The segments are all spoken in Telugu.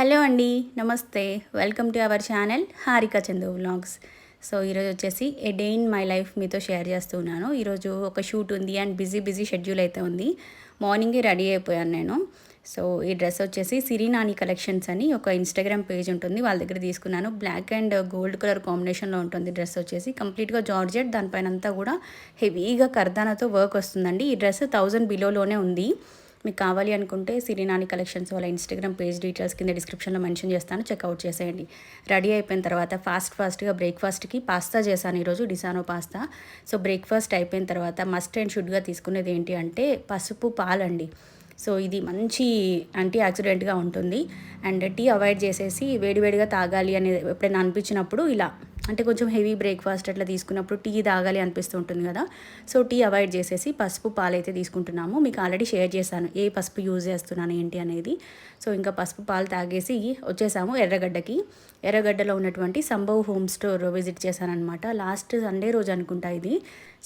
హలో అండి నమస్తే. Welcome to our channel Harika Chandu vlogs so ఈరోజు వచ్చేసి a day in my life మీతో షేర్ చేస్తున్నాను ఈరోజు ఒక షూట్ ఉంది అండ్ బిజీ బిజీ షెడ్యూల్ అయితే ఉంది. మార్నింగే రెడీ అయిపోయాను నేను. సో ఈ డ్రెస్ వచ్చేసి సిరినాని కలెక్షన్స్ అని ఒక ఇన్స్టాగ్రామ్ పేజ్ ఉంటుంది. వాళ్ళ దగ్గర తీసుకున్నాను. బ్లాక్ అండ్ గోల్డ్ కలర్ కాంబినేషన్లో ఉంటుంది డ్రెస్ వచ్చేసి. కంప్లీట్గా జార్జెట్ దానిపైన అంతా కూడా హెవీగా కర్దానాతో వర్క్ వస్తుందండి. ఈ డ్రెస్ థౌజండ్ బిలోలోనే ఉంది. మీకు కావాలి అనుకుంటే సిరినాని కలెక్షన్స్ వాళ్ళ ఇన్స్టాగ్రామ్ పేజ్ డీటెయిల్స్ కింద డిస్క్రిప్షన్లో మెన్షన్ చేస్తాను. చెక్అవుట్ చేసేయండి. రెడీ అయిపోయిన తర్వాత ఫాస్ట్ ఫాస్ట్గా బ్రేక్ఫాస్ట్కి పాస్తా చేశాను ఈరోజు డిసానో పాస్తా సో బ్రేక్ఫాస్ట్ అయిపోయిన తర్వాత మస్ట్ అండ్ షుడ్గా తీసుకునేది ఏంటి అంటే పసుపు పాలండి. సో ఇది మంచి యాంటీ యాక్సిడెంట్గా ఉంటుంది. అండ్ టీ అవాయిడ్ చేసేసి వేడివేడిగా తాగాలి అనేది ఎప్పుడైనా అనిపించినప్పుడు ఇలా అంటే కొంచెం హెవీ బ్రేక్ఫాస్ట్ అట్లా తీసుకున్నప్పుడు టీ తాగాలి అనిపిస్తూ ఉంటుంది కదా. సో టీ అవాయిడ్ చేసేసి పసుపు పాలైతే తీసుకుంటున్నాము. మీకు ఆల్రెడీ షేర్ చేశాను ఏ పసుపు యూజ్ చేస్తున్నాను ఏంటి అనేది. సో ఇంకా పసుపు పాలు తాగేసి వచ్చేసాము ఎర్రగడ్డకి. ఎర్రగడ్డలో ఉన్నటువంటి సంభవ్ హోమ్ స్టోర్ విజిట్ చేశానమాట లాస్ట్ సండే రోజు అనుకుంటా ఇది.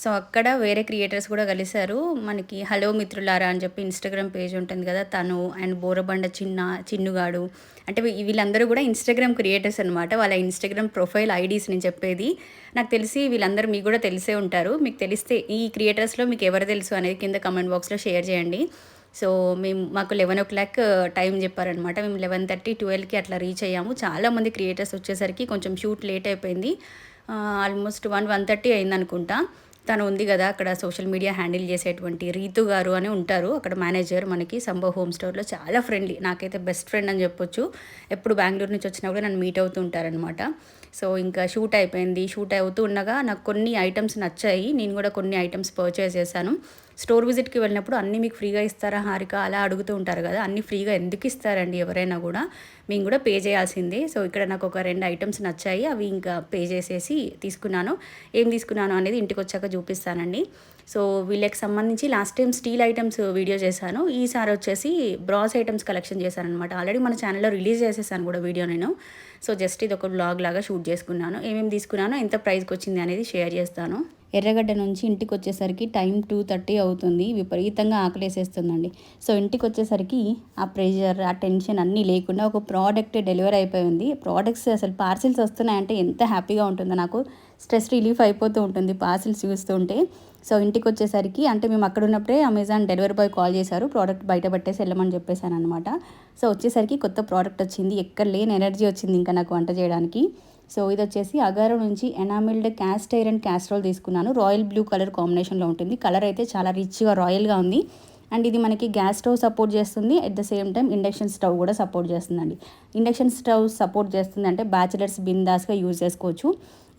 సో అక్కడ వేరే క్రియేటర్స్ కూడా కలిశారు. మనకి హలో మిత్రులారా అని చెప్పి ఇన్స్టాగ్రామ్ పేజ్ ఉంటుంది కదా తను అండ్ బోరబండ చిన్న చిన్నుగాడు. అంటే వీళ్ళందరూ కూడా ఇన్స్టాగ్రామ్ క్రియేటర్స్ అనమాట వాళ్ళ ఇన్స్టాగ్రామ్ ప్రొఫైల్ ఐడీస్ నేను చెప్పేది. నాకు తెలిసి వీళ్ళందరూ మీకు కూడా తెలిసే ఉంటారు. మీకు తెలిస్తే ఈ క్రియేటర్స్లో మీకు ఎవరు తెలుసు అనేది కింద కమెంట్ బాక్స్లో షేర్ చేయండి. సో మేము మాకు లెవెన్ ఓ క్లాక్ టైం చెప్పారనమాట మేము లెవెన్ థర్టీ ట్వెల్వ్కి అట్లా రీచ్ అయ్యాము. చాలామంది క్రియేటర్స్ వచ్చేసరికి కొంచెం షూట్ లేట్ అయిపోయింది. ఆల్మోస్ట్ వన్ వన్ థర్టీ అయింది అనుకుంటా తను ఉంది కదా అక్కడ సోషల్ మీడియా హ్యాండిల్ చేసేటువంటి రీతు గారు అని ఉంటారు. అక్కడ మేనేజర్ మనకి సంభవ్ హోమ్ స్టోర్లో చాలా ఫ్రెండ్లీ నాకైతే బెస్ట్ ఫ్రెండ్ అని చెప్పొచ్చు. ఎప్పుడు బెంగళూరు నుంచి వచ్చినా కూడా నన్ను మీట్ అవుతూ ఉంటారనమాట సో ఇంకా షూట్ అయిపోయింది. షూట్ అవుతూ ఉండగా నాకు కొన్ని ఐటమ్స్ నచ్చాయి. నేను కూడా కొన్ని ఐటమ్స్ పర్చేస్ చేశాను. స్టోర్ విజిట్కి వెళ్ళినప్పుడు అన్నీ మీకు ఫ్రీగా ఇస్తారా హారిక? అలా అడుగుతూ ఉంటారు కదా అన్నీ ఫ్రీగా ఎందుకు ఇస్తారండి ఎవరైనా కూడా? మేము కూడా పే చేయాల్సిందే. సో ఇక్కడ నాకు ఒక రెండు ఐటమ్స్ నచ్చాయి. అవి ఇంకా పే చేసేసి తీసుకున్నాను. ఏం తీసుకున్నాను అనేది ఇంటికి వచ్చాక చూపిస్తానండి. సో వీళ్ళకి సంబంధించి last time steel items video చేశాను. ఈసారి వచ్చేసి బ్రాస్ ఐటమ్స్ కలెక్షన్ చేశాను అనమాట ఆల్రెడీ మన ఛానల్లో రిలీజ్ చేసేసాను కూడా వీడియో నేను. సో జస్ట్ ఇది ఒక బ్లాగ్ లాగా షూట్ చేసుకున్నాను. ఏమేమి తీసుకున్నానో ఎంత ప్రైస్కి వచ్చింది అనేది షేర్ చేస్తాను. ఎర్రగడ్డ నుంచి ఇంటికి వచ్చేసరికి టైం టూ థర్టీ అవుతుంది. విపరీతంగా ఆకలేసేస్తుందండి. సో ఇంటికి వచ్చేసరికి ఆ ప్రెషర్ ఆ టెన్షన్ అన్నీ లేకుండా ఒక ప్రోడక్ట్ డెలివరీ అయిపోయింది. ప్రోడక్ట్స్ అసలు పార్సిల్స్ వస్తున్నాయంటే ఎంత హ్యాపీగా ఉంటుందో నాకు. స్ట్రెస్ రిలీఫ్ అయిపోతూ ఉంటుంది పార్సిల్స్ చూస్తుంటే సో ఇంటికి వచ్చేసరికి అంటే మేము అక్కడ ఉన్నప్పుడే అమెజాన్ డెలివరీ బాయ్ కాల్ చేశారు ప్రోడక్ట్ బయట పెట్టేసి వెళ్ళమని చెప్పేశాను అనమాట సో వచ్చేసరికి కొత్త ప్రోడక్ట్ వచ్చింది ఎక్కడ లేని ఎనర్జీ వచ్చింది ఇంకా నాకు వంట చేయడానికి. సో ఇది వచ్చేసి అగారో నుంచి ఎనామిల్డ్ క్యాస్ట్ ఐరన్ క్యాస్ట్రోల్ తీసుకున్నాను. రాయల్ బ్లూ కలర్ కాంబినేషన్లో ఉంటుంది. కలర్ అయితే చాలా రిచ్గా రాయల్గా ఉంది. అండ్ ఇది మనకి గ్యాస్ స్టవ్ సపోర్ట్ చేస్తుంది. At the same time induction stove కూడా సపోర్ట్ చేస్తుందండి. ఇండక్షన్ స్టవ్ సపోర్ట్ చేస్తుంది అంటే బ్యాచిలర్స్ బిందాస్గా యూజ్ చేసుకోవచ్చు.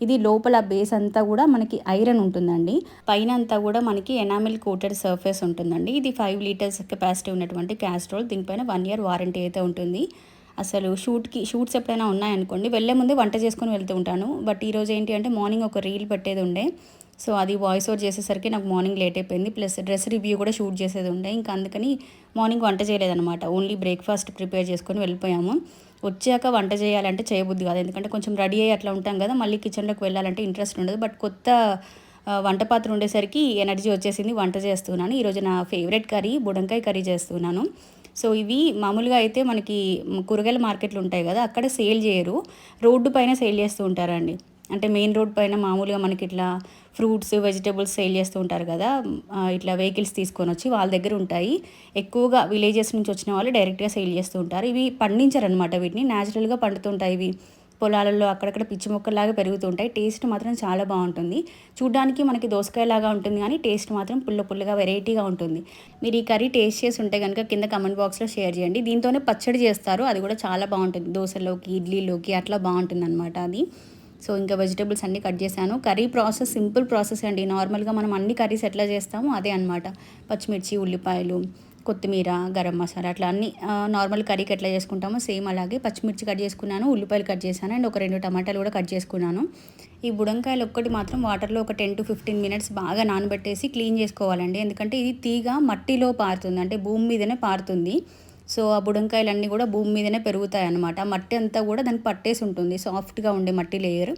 ఇది లోపల బేస్ అంతా కూడా మనకి ఐరన్ ఉంటుందండి. పైన అంతా కూడా మనకి ఎనామిల్ కోటెడ్ సర్ఫేస్ ఉంటుందండి. ఇది ఫైవ్ లీటర్స్ కెపాసిటీ ఉన్నటువంటి క్యాస్ట్రోల్ దీనిపైన వన్ ఇయర్ వారంటీ అయితే ఉంటుంది. అసలు షూట్కి షూట్స్ ఎప్పుడైనా ఉన్నాయనుకోండి వెళ్ళే ముందు వంట చేసుకొని వెళ్తూ ఉంటాను. బట్ ఈరోజు ఏంటి అంటే మార్నింగ్ ఒక రీల్ పెట్టేది ఉండే. సో అది వాయిస్ ఓవర్ చేసేసరికి నాకు మార్నింగ్ లేట్ అయిపోయింది. ప్లస్ డ్రెస్ రివ్యూ కూడా షూట్ చేసేది ఉండే. ఇంకా అందుకని మార్నింగ్ వంట చేయలేదన్నమాట. ఓన్లీ బ్రేక్ఫాస్ట్ ప్రిపేర్ చేసుకొని వెళ్ళిపోయాము. వచ్చాక వంట చేయాలంటే చేయబుద్ది కాదు. ఎందుకంటే కొంచెం రెడీ అయ్యి అట్లా ఉంటాం కదా మళ్ళీ కిచెన్లోకి వెళ్ళాలంటే ఇంట్రెస్ట్ ఉండదు. బట్ కొత్త వంట పాత్ర ఉండేసరికి ఎనర్జీ వచ్చేసింది. వంట చేస్తున్నాను. ఈరోజు నా ఫేవరెట్ కర్రీ బుడంకాయ కర్రీ చేస్తున్నాను. సో ఇవి మామూలుగా అయితే మనకి కూరగాయల మార్కెట్లు ఉంటాయి కదా అక్కడ సేల్ చేయరు. రోడ్డు పైన సేల్ చేస్తూ ఉంటారండి. అంటే మెయిన్ రోడ్ పైన మామూలుగా మనకి ఇట్లా ఫ్రూట్స్ వెజిటేబుల్స్ సేల్ చేస్తూ ఉంటారు కదా ఇట్లా వెహికల్స్ తీసుకొని వచ్చి వాళ్ళ దగ్గర ఉంటాయి. ఎక్కువగా విలేజెస్ నుంచి వచ్చిన వాళ్ళు డైరెక్ట్గా సేల్ చేస్తూ ఉంటారు. ఇవి పండించారనమాట వీటిని. న్యాచురల్గా పండుతుంటాయి ఇవి. పొలాలలో అక్కడక్కడ పిచ్చి మొక్కలాగా పెరుగుతుంటాయి టేస్ట్ మాత్రం చాలా బాగుంటుంది. చూడ్డానికి మనకి దోసకాయలాగా ఉంటుంది కానీ టేస్ట్ మాత్రం పుల్ల పుల్లగా వెరైటీగా ఉంటుంది. మీరు ఈ కర్రీ టేస్ట్ చేసి ఉంటే కనుక కింద కమెంట్ బాక్స్లో షేర్ చేయండి. దీంతోనే పచ్చడి చేస్తారు. అది కూడా చాలా బాగుంటుంది. దోశలోకి ఇడ్లీలోకి అట్లా బాగుంటుంది అనమాట అది. సో ఇంకా వెజిటేబుల్స్ అన్నీ కట్ చేశాను. కర్రీ ప్రాసెస్ సింపుల్ ప్రాసెస్ అండి. నార్మల్గా మనం అన్ని కర్రీస్ ఎట్లా చేస్తామో అదే అనమాట పచ్చిమిర్చి ఉల్లిపాయలు కొత్తిమీర గరం మసాలా అట్లా అన్ని నార్మల్ కర్రీకి ఎట్లా చేసుకుంటామో సేమ్ అలాగే పచ్చిమిర్చి కట్ చేసుకున్నాను ఉల్లిపాయలు కట్ చేశాను అండ్ ఒక రెండు టమాటాలు కూడా కట్ చేసుకున్నాను. ఈ బుడంకాయలు ఒక్కటి మాత్రం వాటర్లో ఒక టెన్ టు ఫిఫ్టీన్ మినిట్స్ బాగా నానబెట్టేసి క్లీన్ చేసుకోవాలండి. ఎందుకంటే ఇది తీగ మట్టిలో పారుతుంది. అంటే భూమి మీదనే పారుతుంది. సో ఆ బుడంకాయలు అన్నీ కూడా భూమి మీదనే పెరుగుతాయి అన్నమాట మట్టి అంతా కూడా దాన్ని పట్టేసి ఉంటుంది. సాఫ్ట్గా ఉండే మట్టి లేయర్.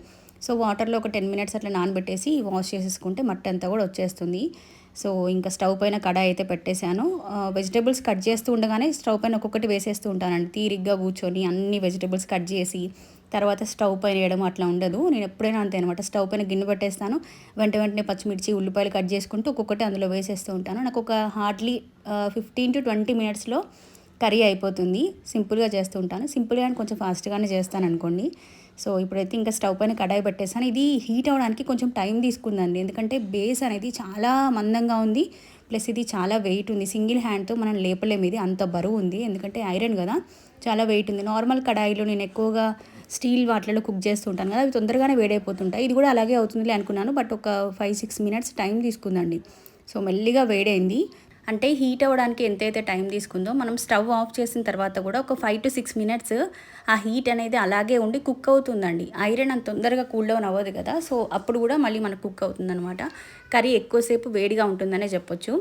సో వాటర్లో ఒక టెన్ మినిట్స్ అట్లా నానబెట్టేసి వాష్ చేసేసుకుంటే మట్టి అంతా కూడా వచ్చేస్తుంది. సో ఇంకా స్టవ్ పైన కడాయి అయితే పెట్టేశాను. వెజిటేబుల్స్ కట్ చేస్తూ ఉండగానే స్టవ్ పైన ఒక్కొక్కటి వేసేస్తూ ఉంటానండి. తీరిగ్గా కూర్చొని అన్ని వెజిటేబుల్స్ కట్ చేసి తర్వాత స్టవ్ పైన వేయడం అట్లా ఉండదు. నేను ఎప్పుడైనా అంతే అనమాట స్టవ్ పైన గిన్నె పెట్టేస్తాను. వెంట వెంటనే పచ్చిమిర్చి ఉల్లిపాయలు కట్ చేసుకుంటూ ఒక్కొక్కటి అందులో వేసేస్తూ ఉంటాను. నాకు ఒక హార్డ్లీ ఫిఫ్టీన్ టు ట్వంటీ మినిట్స్లో కర్రీ అయిపోతుంది. సింపుల్గా చేస్తూ ఉంటాను సింపుల్గా కొంచెం ఫాస్ట్గానే చేస్తాను అనుకోండి సో ఇప్పుడైతే ఇంకా స్టవ్ పైన కడాయి పెట్టేసాను ఇది హీట్ అవ్వడానికి కొంచెం టైం తీసుకుందండి. ఎందుకంటే బేస్ అనేది చాలా మందంగా ఉంది. ప్లస్ ఇది చాలా వెయిట్ ఉంది. సింగిల్ హ్యాండ్తో మనం లేపలేము. ఇది అంత బరువు ఉంది. ఎందుకంటే ఐరన్ కదా. చాలా వెయిట్ ఉంది. నార్మల్ కడాయిలో నేను ఎక్కువగా స్టీల్ వాటిలో కుక్ చేస్తుంటాను కదా. అవి తొందరగానే వేడైపోతుంటాయి. ఇది కూడా అలాగే అవుతుందిలే అనుకున్నాను. బట్ ఒక ఫైవ్ సిక్స్ మినిట్స్ టైం తీసుకుందండి. సో మెల్లిగా వేడైంది. అంటే హీట్ అవ్వడానికి ఎంతైతే టైం తీసుకుందో మనం స్టవ్ ఆఫ్ చేసిన తర్వాత కూడా ఒక ఫైవ్ టు సిక్స్ మినిట్స్ ఆ హీట్ అనేది అలాగే ఉండి కుక్ అవుతుందండి. ఐరన్ అంత తొందరగా కూల్ డౌన్ అవ్వదు కదా. సో అప్పుడు కూడా మళ్ళీ మనకు కుక్ అవుతుందన్నమాట. కర్రీ ఎక్కువసేపు వేడిగా ఉంటుందనే చెప్పొచ్చు.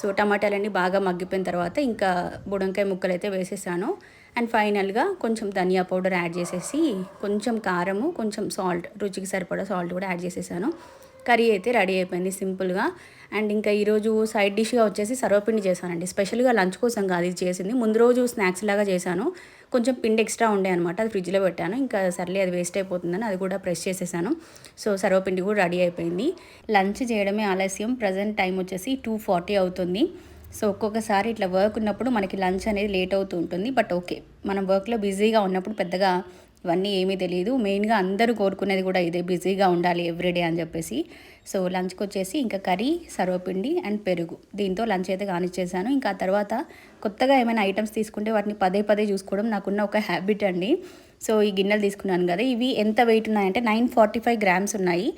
సో టమాటాలన్నీ బాగా మగ్గిపోయిన తర్వాత ఇంకా బుడంకాయ ముక్కలు అయితే వేసేసాను. అండ్ ఫైనల్గా కొంచెం ధనియా పౌడర్ యాడ్ చేసేసి కొంచెం కారము కొంచెం సాల్ట్ రుచికి సరిపడా సాల్ట్ కూడా యాడ్ చేసేసాను. కర్రీ అయితే రెడీ అయిపోయింది సింపుల్గా. అండ్ ఇంకా ఈరోజు సైడ్ డిష్గా వచ్చేసి సర్వపిండి చేశానండి. స్పెషల్గా లంచ్ కోసం కాదు ఇది చేసింది. ముందు రోజు స్నాక్స్ లాగా చేశాను. కొంచెం పిండి ఎక్స్ట్రా ఉండే అనమాట అది ఫ్రిడ్జ్లో పెట్టాను. ఇంకా సర్లే అది వేస్ట్ అయిపోతుందని అది కూడా ప్రెస్ చేసేసాను. సో సర్వపిండి కూడా రెడీ అయిపోయింది. లంచ్ చేయడమే ఆలస్యం. ప్రజెంట్ టైం వచ్చేసి టూ ఫార్టీ అవుతుంది. సో ఒక్కొక్కసారి ఇట్లా వర్క్ ఉన్నప్పుడు మనకి లంచ్ అనేది లేట్ అవుతూ ఉంటుంది. బట్ ఓకే మనం వర్క్లో బిజీగా ఉన్నప్పుడు పెద్దగా ఇవన్నీ ఏమీ తెలియదు మెయిన్గా అందరూ కోరుకునేది కూడా ఇదే. బిజీగా ఉండాలి ఎవ్రీడే అని చెప్పేసి. సో లంచ్కి వచ్చేసి ఇంకా కర్రీ సర్వపిండి అండ్ పెరుగు. దీంతో లంచ్ అయితే కానిచ్చేసాను. ఇంకా తర్వాత కొత్తగా ఏమైనా ఐటమ్స్ తీసుకుంటే వాటిని పదే పదే చూసుకోవడం నాకున్న ఒక హ్యాబిట్ అండి. సో ఈ గిన్నెలు తీసుకున్నాను కదా ఇవి ఎంత వెయిట్ ఉన్నాయంటే నైన్ ఫార్టీ ఫైవ్ గ్రామ్స్ ఉన్నాయి.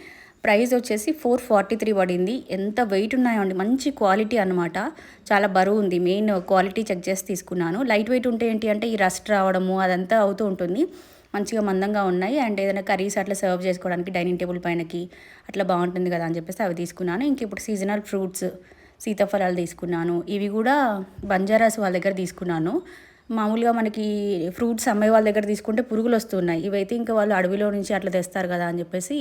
ప్రైస్ వచ్చేసి ఫోర్ ఫార్టీ త్రీ పడింది. ఎంత వెయిట్ ఉన్నాయో అండి మంచి క్వాలిటీ అనమాట చాలా బరువు ఉంది. మెయిన్ క్వాలిటీ చెక్ చేసి తీసుకున్నాను. లైట్ వెయిట్ ఉంటే ఏంటి అంటే ఈ రస్ట్ రావడము అదంతా అవుతూ ఉంటుంది. మంచిగా మందంగా ఉన్నాయి. అండ్ ఏదైనా కర్రీస్ అట్లా సర్వ్ చేసుకోవడానికి డైనింగ్ టేబుల్ పైనకి అట్లా బాగుంటుంది కదా అని చెప్పేసి అవి తీసుకున్నాను. ఇంక ఇప్పుడు సీజనల్ ఫ్రూట్స్ సీతాఫలాలు తీసుకున్నాను. ఇవి కూడా బంజారాస్ వాళ్ళ దగ్గర తీసుకున్నాను. మామూలుగా మనకి ఫ్రూట్స్ అమ్మే వాళ్ళ దగ్గర తీసుకుంటే పురుగులు వస్తున్నాయి. ఇవైతే ఇంకా వాళ్ళు అడవిలో నుంచి అట్లా తెస్తారు కదా అని చెప్పేసి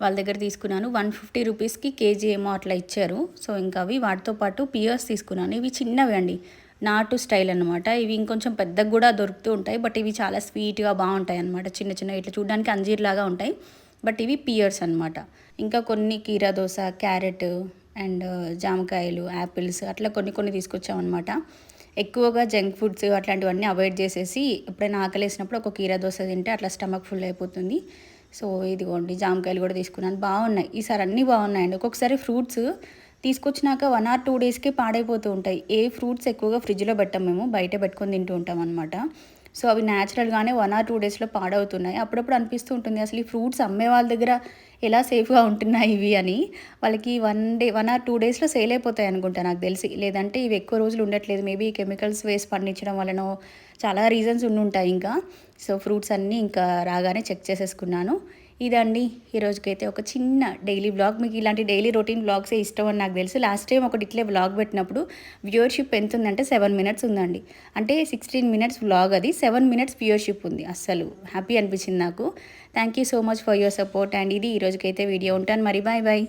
వాళ్ళ దగ్గర తీసుకున్నాను. వన్ ఫిఫ్టీ రూపీస్కి కేజీ ఏమో అట్లా ఇచ్చారు. సో ఇంకా అవి వాటితో పాటు పియర్స్ తీసుకున్నాను. ఇవి చిన్నవి అండి. నాటు స్టైల్ అనమాట ఇవి ఇంకొంచెం పెద్దగా కూడా దొరుకుతూ ఉంటాయి. బట్ ఇవి చాలా స్వీట్గా బాగుంటాయి అనమాట చిన్న చిన్న ఇట్లా చూడడానికి అంజీర్లాగా ఉంటాయి. బట్ ఇవి పియర్స్ అనమాట ఇంకా కొన్ని కీరా దోశ క్యారెట్ అండ్ జామకాయలు యాపిల్స్ అట్లా కొన్ని కొన్ని తీసుకొచ్చామన్నమాట ఎక్కువగా జంక్ ఫుడ్స్ అట్లాంటివన్నీ అవాయిడ్ చేసేసి ఎప్పుడైనా ఆకలేసినప్పుడు ఒక కీరా దోశ తింటే అట్లా స్టమక్ ఫుల్ అయిపోతుంది. సో ఇదిగోండి జామకాయలు కూడా తీసుకున్నాను. బాగున్నాయి. ఈసారి అన్నీ బాగున్నాయండి. ఒక్కొక్కసారి ఫ్రూట్స్ తీసుకొచ్చినాక వన్ ఆర్ టూ డేస్కి పాడైపోతూ ఉంటాయి. ఏ ఫ్రూట్స్ ఎక్కువగా ఫ్రిడ్జ్లో పెట్టాం మేము బయట పెట్టుకొని తింటూ ఉంటాం అనమాట సో అవి న్యాచురల్గానే వన్ ఆర్ టూ డేస్లో పాడవుతున్నాయి. అప్పుడప్పుడు అనిపిస్తూ ఉంటుంది అసలు ఈ ఫ్రూట్స్ అమ్మే వాళ్ళ దగ్గర ఎలా సేఫ్గా ఉంటున్నాయి ఇవి? అని. వాళ్ళకి one day one or two డేస్లో సేల్ అయిపోతాయి అనుకుంటా నాకు తెలిసి. లేదంటే ఇవి ఎక్కువ రోజులు ఉండట్లేదు. మేబీ కెమికల్స్ వేసి పండించడం వలన చాలా రీజన్స్ ఉండుంటాయి ఇంకా. సో ఫ్రూట్స్ అన్నీ ఇంకా రాగానే చెక్ చేసేసుకున్నాను. ఇదండి. ఈరోజుకైతే ఒక చిన్న డైలీ బ్లాగ్ మీకు ఇలాంటి డైలీ రొటీన్ బ్లాగ్సే ఇష్టం అని నాకు తెలుసు. లాస్ట్ టైం ఒకటి ఇట్లే బ్లాగ్ పెట్టినప్పుడు వ్యూవర్షిప్ ఎంత ఉందంటే సెవెన్ మినిట్స్ ఉందండి. అంటే సిక్స్టీన్ మినిట్స్ బ్లాగ్ అది. సెవెన్ మినిట్స్ వ్యూవర్షిప్ ఉంది. అస్సలు హ్యాపీ అనిపించింది నాకు. Thank you so much for your support and ఇది ఈరోజుకైతే వీడియో ఉంటాను. మరి బాయ్ బాయ్.